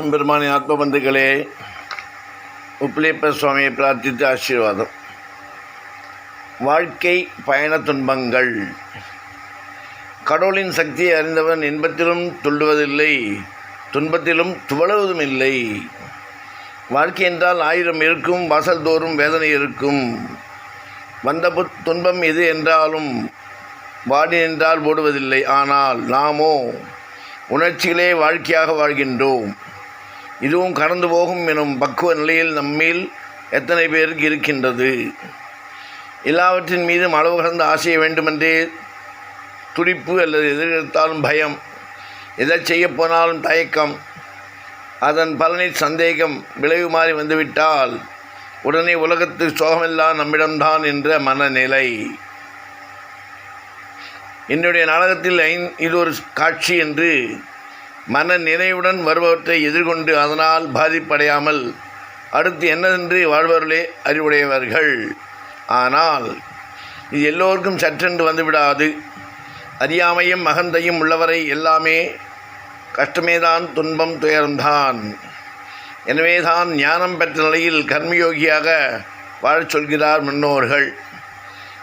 எம்பெருமானி ஆத்ம பந்துக்களே சுவாமியை பிரார்த்தித்து ஆசீர்வாதம். வாழ்க்கை பயண துன்பங்கள். கடவுளின் சக்தியை அறிந்தவன் இன்பத்திலும் துள்ளுவதில்லை துன்பத்திலும் துவழுவதும் இல்லை. வாழ்க்கை என்றால் ஆயிரம் இருக்கும் வாசல் தோறும் வேதனை இருக்கும். வந்த புத் துன்பம் எது என்றாலும் வாடி நின்றால் ஓடுவதில்லை. ஆனால் நாமோ உணர்ச்சிகளே வாழ்க்கையாக வாழ்கின்றோம். இதுவும் கடந்து போகும் எனும் பக்குவ நிலையில் நம்மில் எத்தனை பேருக்கு இருக்கின்றது? எல்லாவற்றின் மீதும் அளவு கடந்த ஆசைய வேண்டுமென்றே துடிப்பு அல்லது எதிர்த்தாலும் பயம். எதை செய்யப் போனாலும் தயக்கம். அதன் பலனை சந்தேகம் விளைவு மாறி வந்துவிட்டால் உடனே உலகத்து சோகமெல்லாம் நம்மிடம்தான் என்ற மனநிலை. என்னுடைய நாடகத்தில் ஐந் இது ஒரு காட்சி என்று மன நினைவுடன் வருபவற்றை எதிர்கொண்டு அதனால் பாதிப்படையாமல் அடுத்து என்னதென்று வாழ்வர்களே அறிவுடையவர்கள். ஆனால் இது எல்லோருக்கும் சற்றென்று வந்துவிடாது. அறியாமையும் மகந்தையும் உள்ளவரை எல்லாமே கஷ்டமேதான் துன்பம் துயரம்தான். எனவேதான் ஞானம் பெற்ற நிலையில் கர்மயோகியாக வாழச் சொல்கிறார் முன்னோர்கள்.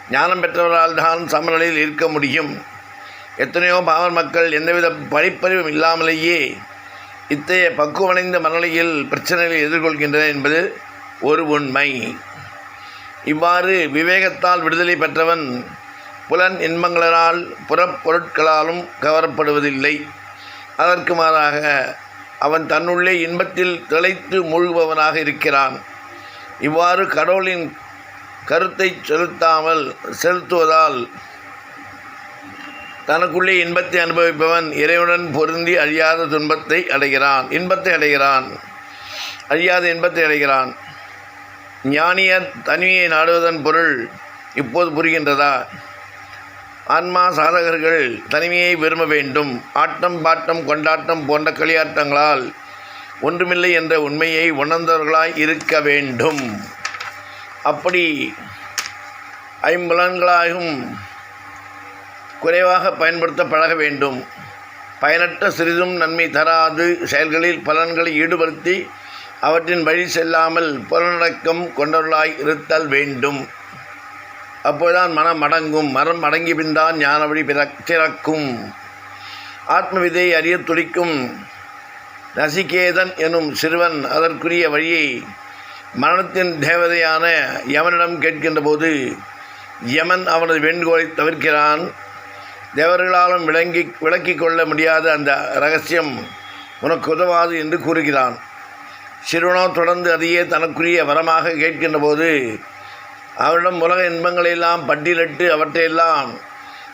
ஞானம் பெற்றவரால் தான் சமநிலையில் இருக்க முடியும். எத்தனையோ பாவர் மக்கள் எந்தவித படிப்பறிவும் இல்லாமலேயே இத்தகைய பக்குவமடைந்த மனநிலையில் பிரச்சனைகளை எதிர்கொள்கின்றன என்பது ஒரு உண்மை. இவ்வாறு விவேகத்தால் விடுதலை பெற்றவன் புலன் இன்பங்களால் புறப்பொருட்களாலும் கவரப்படுவதில்லை. அதற்கு மாறாக அவன் தன்னுள்ளே இன்பத்தில் திளைத்து மூழ்குபவனாக இருக்கிறான். இவ்வாறு கடவுளின் கருத்தை செலுத்தாமல் செலுத்துவதால் தனக்குள்ளே இன்பத்தை அனுபவிப்பவன் இறைவனுடன் பொருந்தி அழியாத துன்பத்தை அடைகிறான். இன்பத்தை அடைகிறான். அழியாத இன்பத்தை அடைகிறான். ஞானியர் தனிமையை நாடுவதன் பொருள் இப்போது புரிகின்றதா? ஆன்மா சாதகர்கள் தனிமையை விரும்ப வேண்டும். ஆட்டம் பாட்டம் கொண்டாட்டம் போன்ற களியாட்டங்களால் ஒன்றுமில்லை என்ற உண்மையை உணர்ந்தவர்களாய் இருக்க வேண்டும். அப்படி ஐம்புலன்களாகும் குறைவாக பயன்படுத்த பழக வேண்டும். பயனற்ற சிறிதும் நன்மை தராது. செயல்களில் பலன்களை ஈடுபடுத்தி அவற்றின் வழி செல்லாமல் புலனடக்கம் கொண்டவர்களாய் இருத்தல் வேண்டும். அப்போதுதான் மனம் அடங்கும். மரம் அடங்கி பின்தான் ஞான வழி பிறக்கும் ஆத்ம விதையை அறிய துடிக்கும். நசிகேதன் எனும் சிறுவன் அதற்குரிய வழியை மரணத்தின் தேவதையான யமனிடம் கேட்கின்ற போது யமன் அவனது வேண்டுகோளை தவிர்க்கிறான். தேவர்களாலும் விளங்கி விளக்கிக் கொள்ள முடியாத அந்த ரகசியம் உனக்கு உதவாது என்று கூறுகிறான். சிறுவனோ தொடர்ந்து அதையே தனக்குரிய வரமாக கேட்கின்ற போது அவரிடம் உலக இன்பங்களையெல்லாம் பட்டியலிட்டு அவற்றையெல்லாம்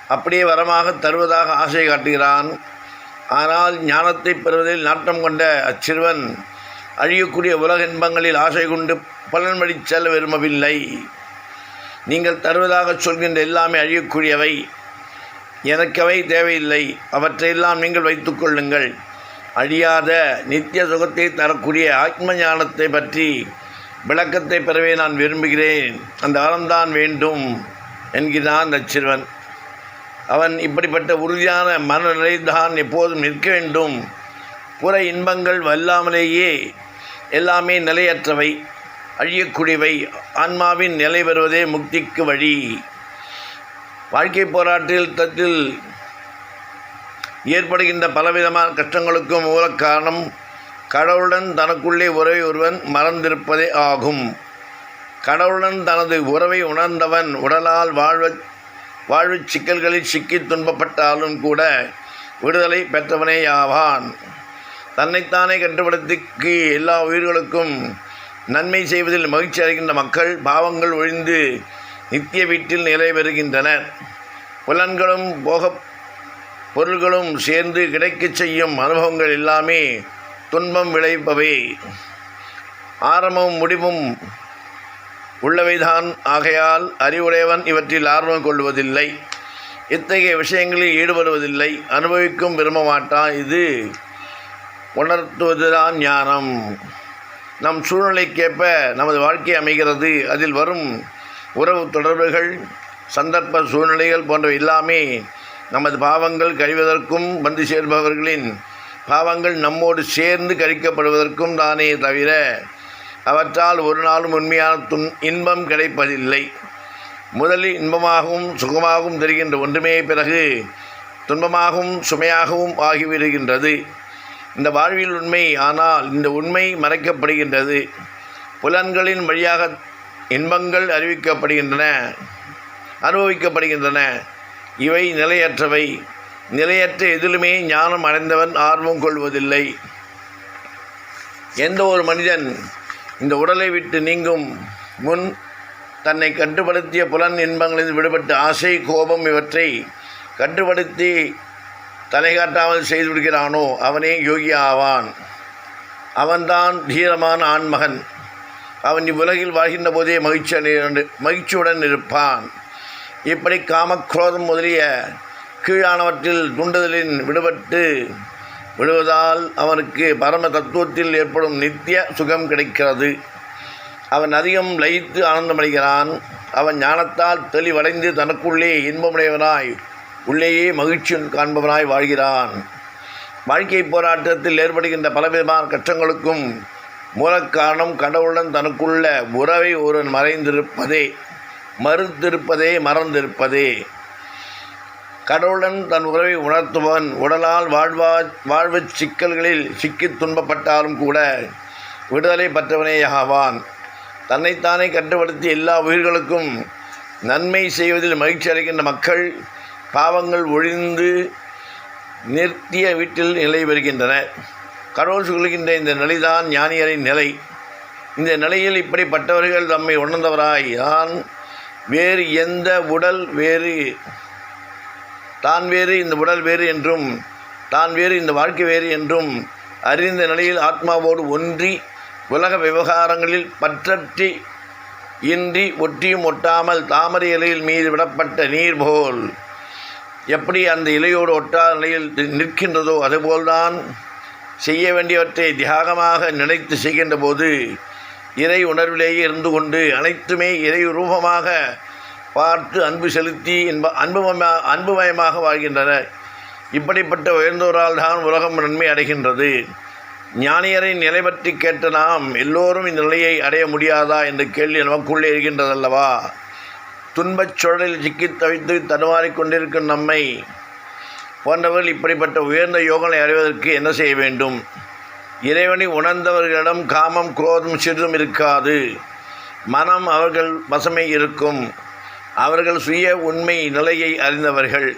அப்படியே வரமாக தருவதாக ஆசை காட்டுகிறான். ஆனால் ஞானத்தை பெறுவதில் நாட்டம் கொண்ட அச்சிறுவன் அழியக்கூடிய உலக இன்பங்களில் ஆசை கொண்டு பலன் வழி செல்ல விரும்பவில்லை. நீங்கள் தருவதாக சொல்கின்ற எல்லாமே அழியக்கூடியவை. எனக்கவை தேவையில்லை. அவற்றையெல்லாம் நீங்கள் வைத்துக்கொள்ளுங்கள் அழியாத நித்திய சுகத்தை தரக்கூடிய ஆத்ம ஞானத்தை பற்றி விளக்கத்தை பெறவே நான் விரும்புகிறேன். அந்த அறம்தான் வேண்டும் என்கிறான் அந்த சிறுவன் அவன் இப்படிப்பட்ட உறுதியான மனநிலை தான் எப்போதும் நிற்க வேண்டும். புற இன்பங்கள் வல்லாமலேயே எல்லாமே நிலையற்றவை. அழியக்கூடியவை. ஆன்மாவின் நிலை வருவதே முக்திக்கு வழி. வாழ்க்கை போராட்டில் தத்தில் ஏற்படுகின்ற பலவிதமான கஷ்டங்களுக்கும் மூல காரணம் கடவுளுடன் தனக்குள்ளே உறவை ஒருவன் மறந்திருப்பதே ஆகும். கடவுளுடன் தனது உறவை உணர்ந்தவன் உடலால் வாழ்வ வாழ்வு சிக்கல்களில் சிக்கி துன்பப்பட்டாலும் கூட விடுதலை பெற்றவனேயாவான். தன்னைத்தானே கட்டுப்படுத்திக்கு எல்லா உயிர்களுக்கும் நன்மை செய்வதில் மகிழ்ச்சி அடைகின்ற மக்கள் பாவங்கள் ஒழிந்து நித்திய வீட்டில் நிலை பெறுகின்றனர். புலன்களும் போக பொருள்களும் சேர்ந்து கிடைக்கச் செய்யும் அனுபவங்கள் எல்லாமே துன்பம் விளைப்பவை ஆரம்பமும் முடிவும் உள்ளவைதான். ஆகையால் அறிவுடையவன் இவற்றில் ஆர்வம் கொள்வதில்லை. இத்தகைய விஷயங்களில் ஈடுபடுவதில்லை. அனுபவிக்கும் விரும்ப மாட்டான் இது உணர்த்துவதுதான் ஞானம். நம் சூழ்நிலைக்கேற்ப நமது வாழ்க்கை அமைகிறது. அதில் வரும் உறவு தொடர்புகள் சந்தர்ப்ப சூழ்நிலைகள் போன்றவை எல்லாமே நமது பாவங்கள் கழிவதற்கும் வந்து சேர்பவர்களின் பாவங்கள் நம்மோடு சேர்ந்து கழிக்கப்படுவதற்கும் தானே தவிர அவற்றால் ஒரு நாளும் உண்மையான துன் இன்பம் கிடைப்பதில்லை. முதலில் இன்பமாகவும் சுகமாகவும் தெரிகின்ற ஒன்றுமே பிறகு துன்பமாகவும் சுமையாகவும் ஆகிவிடுகின்றது. இந்த வாழ்வில் உண்மை ஆனால் இந்த உண்மை மறைக்கப்படுகின்றது. புலன்களின் வழியாக இன்பங்கள் அறிவிக்கப்படுகின்றன அனுபவிக்கப்படுகின்றன. இவை நிலையற்றவை. நிலையற்ற எதிலுமே ஞானம் அடைந்தவன் ஆர்வம் கொள்வதில்லை. எந்த ஒரு மனிதன் இந்த உடலை விட்டு நீங்கும் முன் தன்னை கட்டுப்படுத்திய புலன் இன்பங்களில் விடுபட்டு ஆசை கோபம் இவற்றை கட்டுப்படுத்தி தலைகாட்டாமல் செய்துவிடுகிறானோ அவனே யோகி ஆவான் அவன்தான் தீரமான ஆண்மகன். அவன் இவ்வுலகில் வாழ்கின்ற போதே மகிழ்ச்சி மகிழ்ச்சியுடன் இருப்பான். இப்படி காமக்ரோதம் முதலிய கீழானவற்றில் தூண்டுதலின் விடுபட்டு விடுவதால் அவனுக்கு பரம தத்துவத்தில் ஏற்படும் நித்திய சுகம் கிடைக்கிறது. அவன் அதிகம் லயித்து ஆனந்தமடைகிறான். அவன் ஞானத்தால் தெளிவடைந்து தனக்குள்ளே இன்பமுடையவனாய் உள்ளேயே மகிழ்ச்சி காண்பவனாய் வாழ்கிறான். வாழ்க்கை போராட்டத்தில் ஏற்படுகின்ற பலவிதமான கஷ்டங்களுக்கும் மூலக்காரணம் கடவுளுடன் தனக்குள்ள உறவை ஒருவன் மறைந்திருப்பதே மறுத்திருப்பதே மறந்திருப்பதே. கடவுளுடன் தன் உறவை உணர்த்துபவன் உடலால் வாழ்வா வாழ்வு சிக்கல்களில் சிக்கித் துன்பப்பட்டாலும் கூட விடுதலை பெற்றவனே ஆவான் தன்னைத்தானே கட்டுப்படுத்தி எல்லா உயிர்களுக்கும் நன்மை செய்வதில் மகிழ்ச்சி அடைகின்ற மக்கள் பாவங்கள் ஒழிந்து நிறுத்திய வீட்டில் நிலை பெறுகின்றன கடவுள் சொல்கின்ற இந்த நிலைதான் ஞானியரின் நிலை. இந்த நிலையில் இப்படிப்பட்டவர்கள் தம்மை உணர்ந்தவராய் தான் வேறு எந்த உடல் வேறு? தான் வேறு இந்த உடல் வேறு என்றும் தான் வேறு இந்த வாழ்க்கை வேறு என்றும் அறிந்த நிலையில் ஆத்மாவோடு ஒன்றி உலக விவகாரங்களில் பற்றற்றி இன்றி ஒட்டியும் ஒட்டாமல் தாமரை இலையில் மீது விடப்பட்ட நீர் போல். எப்படி அந்த இலையோடு ஒட்டாத நிலையில் நிற்கின்றதோ அதுபோல்தான். செய்ய வேண்டியவற்றை தியாகமாக நினைத்து செய்கின்ற போது இறை உணர்விலேயே இருந்து கொண்டு அனைத்துமே இறை ரூபமாக பார்த்து அன்பு செலுத்தி என்ப அன்புமயமாக அன்புமயமாக வாழ்கின்றனர் இப்படிப்பட்ட உயர்ந்தோரால் தான் உலகம் நன்மை அடைகின்றது. ஞானியரை நிலை பற்றி கேட்ட நாம் எல்லோரும் இந்த நிலையை அடைய முடியாதா என்ற கேள்வி நமக்குள்ளே இருக்கின்றதல்லவா? துன்பச் சுழலில் சிக்கித் தவித்து தடுமாறிக் கொண்டிருக்கும் நம்மை போன்றவர்கள் இப்படிப்பட்ட உயர்ந்த யோகங்களை அறிவதற்கு என்ன செய்ய வேண்டும்? இறைவனை உணர்ந்தவர்களிடம் காமம் குரோதம் சிறிதும் இருக்காது. மனம் அவர்கள் வசமே இருக்கும். அவர்கள் சுய உண்மை நிலையை அறிந்தவர்கள்.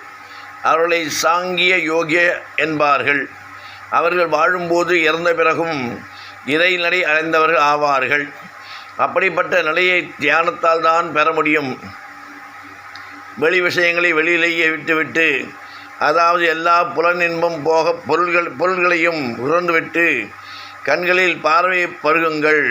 அவர்களை சாங்கிய யோகிய என்பார்கள். அவர்கள் வாழும்போது இறந்த பிறகும் இறைநடை அடைந்தவர்கள் ஆவார்கள். அப்படிப்பட்ட நிலையை தியானத்தால் தான் பெற முடியும். வெளி விஷயங்களை வெளியிலேயே விட்டுவிட்டு அதாவது எல்லா புலனின்பம் போக பொருள்கள் பொருள்களையும் உறந்துவிட்டு கண்களில் பார்வையை பருகுங்கள்.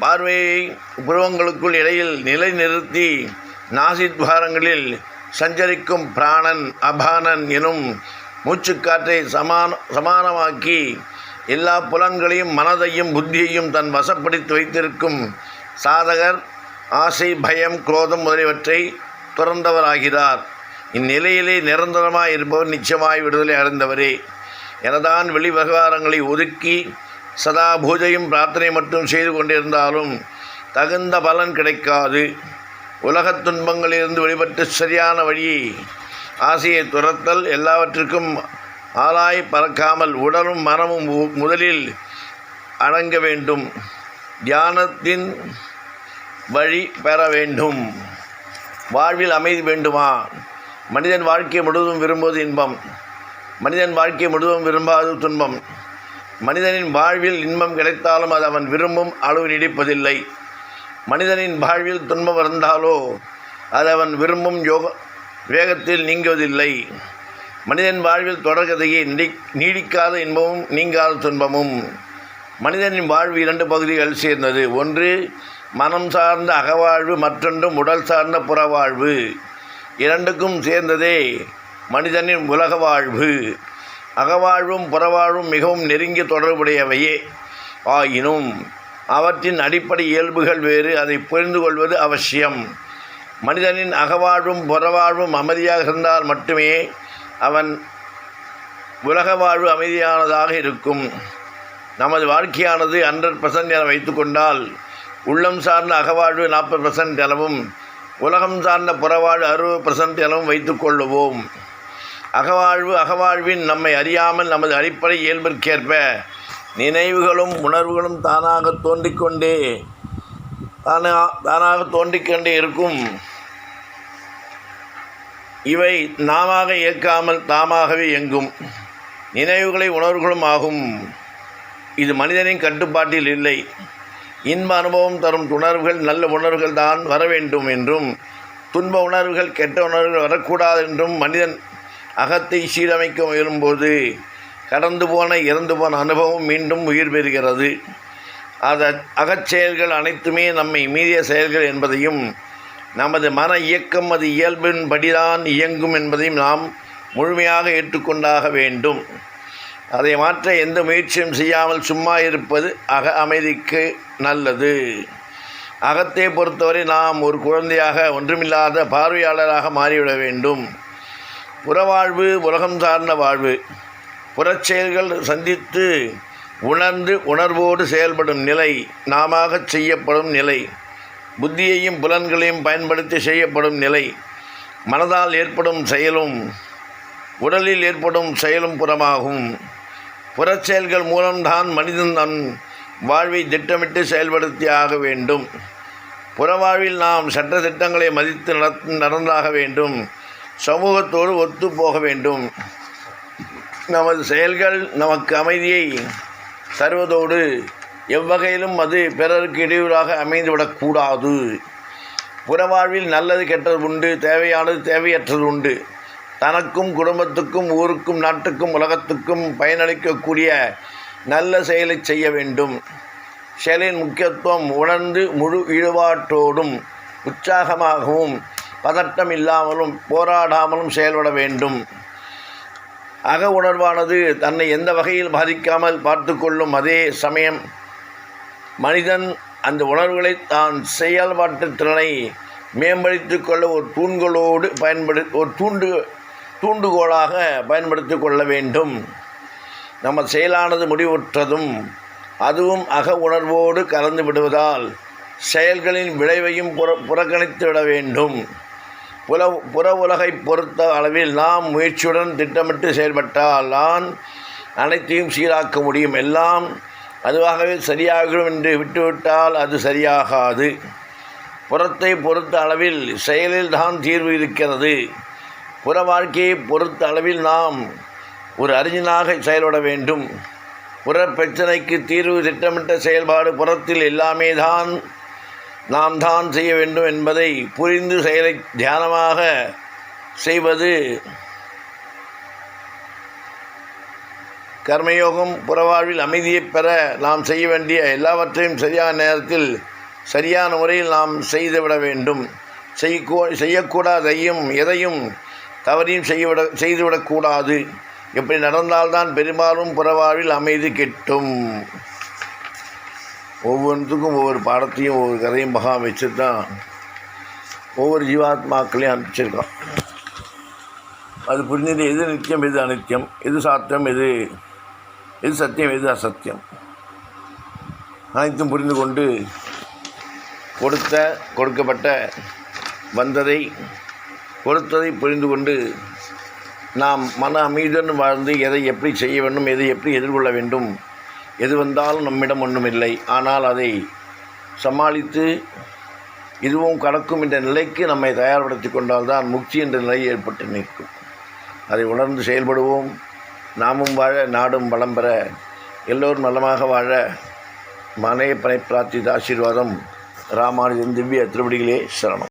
பார்வையை புருவங்களுக்குள் இடையில் நிலை நிறுத்தி நாசித்வாரங்களில் சஞ்சரிக்கும் பிராணன் அபானன் எனும் மூச்சுக்காற்றை சமான சமானமாக்கி எல்லா புலன்களையும் மனதையும் புத்தியையும் தன் வசப்படுத்தி வைத்திருக்கும் சாதகர் ஆசை பயம் குரோதம் முதலியவற்றை துறந்தவராகிறார் இந்நிலையிலே நிரந்தரமாக இருப்பவர் நிச்சயமாய் விடுதலை அடைந்தவரே. எனதான் வெளி விவகாரங்களை ஒதுக்கி சதா பூஜையும் பிரார்த்தனை மட்டும் செய்து கொண்டிருந்தாலும் தகுந்த பலன் கிடைக்காது. உலகத் துன்பங்களிலிருந்து வெளிப்பட்டு சரியான வழி ஆசையை துரத்தல் எல்லாவற்றிற்கும் ஆளாய் பறக்காமல் உடலும் மனமும் மு- முதலில் அடங்க வேண்டும். தியானத்தின் வழி பெற வேண்டும். வாழ்வில் அமைதி வேண்டுமா? மனிதன் வாழ்க்கை முழுவதும் விரும்புவது இன்பம். மனிதன் வாழ்க்கை முழுவதும் விரும்பாது துன்பம். மனிதனின் வாழ்வில் இன்பம் கிடைத்தாலும் அது அவன் விரும்பும் அளவு நீடிப்பதில்லை மனிதனின் வாழ்வில் துன்பம் இருந்தாலோ அது அவன் விரும்பும் யோக வேகத்தில் நீங்குவதில்லை. மனிதன் வாழ்வில் தொடர்கதையே நீடிக்காத இன்பமும் நீங்காத துன்பமும். மனிதனின் வாழ்வு இரண்டு பகுதிகள் சேர்ந்தது. ஒன்று மனம் சார்ந்த அகவாழ்வு மற்றொன்றும் உடல் சார்ந்த புறவாழ்வு. இரண்டுக்கும் சேர்ந்ததே மனிதனின் உலக வாழ்வு அகவாழ்வும் புறவாழ்வும் மிகவும் நெருங்கிய தொடர்புடையவையே. ஆயினும் அவற்றின் அடிப்படை இயல்புகள் வேறு அதை புரிந்து கொள்வது அவசியம். மனிதனின் அகவாழ்வும் புறவாழ்வும் அமைதியாக இருந்தால் மட்டுமே அவன் உலக வாழ்வு அமைதியானதாக இருக்கும். நமது வாழ்க்கையானது ஹண்ட்ரட் பர்சன்ட் என வைத்துக்கொண்டால் உள்ளம் சார்ந்த அகவாழ்வு நாற்பது பர்சன்ட் எனவும் உலகம் சார்ந்த புறவாழ்வு அறுபது பர்சன்ட் எனவும் வைத்துக்கொள்ளுவோம் அகவாழ்வு அகவாழ்வின் நம்மை அறியாமல் நமது அடிப்படை இயல்பிற்கேற்ப நினைவுகளும் உணர்வுகளும் தானாக தோன்றிக்கொண்டே தானா தானாக தோன்றிக்கொண்டே இருக்கும். இவை நாமாக இயக்காமல் தாமாகவே இயங்கும். நினைவுகளை உணர்வுகளும் ஆகும். இது மனிதனின் கட்டுப்பாட்டில் இல்லை. இன்ப அனுபவம் தரும் உணர்வுகள் நல்ல உணர்வுகள் தான் வர வேண்டும் என்றும் துன்ப உணர்வுகள் கெட்ட உணர்வுகள் வரக்கூடாது என்றும் மனிதன் அகத்தை சீரமைக்க முயலும்போது கடந்து போன இறந்து போன அனுபவம் மீண்டும் உயிர் பெறுகிறது. அத அகச்செயல்கள் அனைத்துமே நம்மை மீறிய செயல்கள் என்பதையும் நமது மன இயக்கம் அது இயல்பின்படிதான் இயங்கும் என்பதையும் நாம் முழுமையாக ஏற்றுக்கொண்டாக வேண்டும். அதை மாற்ற எந்த முயற்சியும் செய்யாமல் சும்மா இருப்பது அக அமைதிக்கு நல்லது. அகத்தை பொறுத்தவரை நாம் ஒரு குழந்தையாக ஒன்றுமில்லாத பார்வையாளராக மாறிவிட வேண்டும். புறவாழ்வு உலகம் சார்ந்த வாழ்வு. புறச்செயல்கள் சந்தித்து உணர்ந்து உணர்வோடு செயல்படும் நிலை நாம செய்யப்படும் நிலை. புத்தியையும் புலன்களையும் பயன்படுத்தி செய்யப்படும் நிலை. மனதால் ஏற்படும் செயலும் உடலில் ஏற்படும் செயலும் புறமாகும். புறச்செயல்கள் மூலம்தான் மனிதன் தன் வாழ்வை திட்டமிட்டு செயல்படுத்தி ஆக வேண்டும். புறவாழ்வில் நாம் சட்ட திட்டங்களை மதித்து நடத் நடந்தாக வேண்டும். சமூகத்தோடு ஒத்து போக வேண்டும். நமது செயல்கள் நமக்கு அமைதியை தருவதோடு எவ்வகையிலும் அது பிறருக்கு இடையூறாக அமைந்துவிடக்கூடாது புறவாழ்வில் நல்லது கெட்டது உண்டு தேவையானது தேவையற்றது உண்டு. தனக்கும் குடும்பத்துக்கும் ஊருக்கும் நாட்டுக்கும் உலகத்துக்கும் பயனளிக்கக்கூடிய நல்ல செயலை செய்ய வேண்டும். செயலின் முக்கியத்துவம் உணர்ந்து முழு ஈடுபாட்டோடும் உற்சாகமாகவும் பதட்டம் இல்லாமலும் போராடாமலும் செயல்பட வேண்டும். அக உணர்வானது தன்னை எந்த வகையில் பாதிக்காமல் பார்த்து கொள்ளும் அதே சமயம் மனிதன் அந்த உணர்வுகளை தான் செயல்பாட்டு திறனை மேம்படுத்தி கொள்ள ஒரு தூண்களோடு பயன்படு ஒரு தூண்டு தூண்டுகோலாக பயன்படுத்தி கொள்ள வேண்டும். நம்ம செயலானது முடிவுற்றதும் அதுவும் அக உணர்வோடு கலந்து விடுவதால் செயல்களின் விளைவையும் புற புறக்கணித்து விட வேண்டும். புல புற உலகை பொறுத்த அளவில் நாம் முயற்சியுடன் திட்டமிட்டு செயல்பட்டால் நான் அனைத்தையும் சீராக்க முடியும். எல்லாம் அதுவாகவே சரியாகும் என்று விட்டுவிட்டால் அது சரியாகாது. புறத்தை பொறுத்த அளவில் செயலில் தான் தீர்வு இருக்கிறது. புற வாழ்க்கையை பொறுத்த அளவில் நாம் ஒரு அறிஞனாக செயல்பட வேண்டும். புற பிரச்சனைக்கு தீர்வு திட்டமிட்ட செயல்பாடு புறத்தில் எல்லாமே தான் நாம் தான் செய்ய வேண்டும் என்பதை புரிந்து செயலை தியானமாக செய்வது கர்மயோகம் புறவாழ்வில் அமைதியை பெற நாம் செய்ய வேண்டிய எல்லாவற்றையும் சரியான நேரத்தில் சரியான முறையில் நாம் செய்துவிட வேண்டும். செய்யக்கூடாதையும் எதையும் தவறையும் செய்யவிட செய்துவிடக்கூடாது. இப்படி நடந்தால்தான் பெரும்பாலும் புறவாழ்வில் அமைதி கிட்டும். ஒவ்வொன்றுக்கும் ஒவ்வொரு பாடத்தையும் ஒவ்வொரு கதையும் மகா வச்சு தான் ஒவ்வொரு ஜீவாத்மாக்களையும் அனுப்பிச்சிருக்கோம் அது புரிஞ்சது எது நித்தியம் எது அனித்தியம் எது சாத்தியம் எது எது சத்தியம் எது அசத்தியம். அனைத்தும் புரிந்து கொண்டு கொடுத்த கொடுக்கப்பட்ட வந்ததை கொடுத்ததை புரிந்து கொண்டு நாம் மன அமைதியுடன் வாழ்ந்து எதை எப்படி செய்ய வேண்டும் எதை எப்படி எதிர்கொள்ள வேண்டும் எது வந்தாலும் நம்மிடம் ஒன்றுமில்லை ஆனால் அதை சமாளித்து இதுவும் கடக்கும் என்ற நிலைக்கு நம்மை தயார்படுத்தி கொண்டால்தான் முக்தி என்ற நிலை ஏற்பட்டு நிற்கும். அதை உணர்ந்து செயல்படுவோம். நாமும் வாழ நாடும் வளம் பெற எல்லோரும் நலமாக வாழ மனையப்பனை பிரார்த்தித்த ஆசீர்வாதம். ராமானுஜன் திவ்ய திருவடிகளே சரணம்.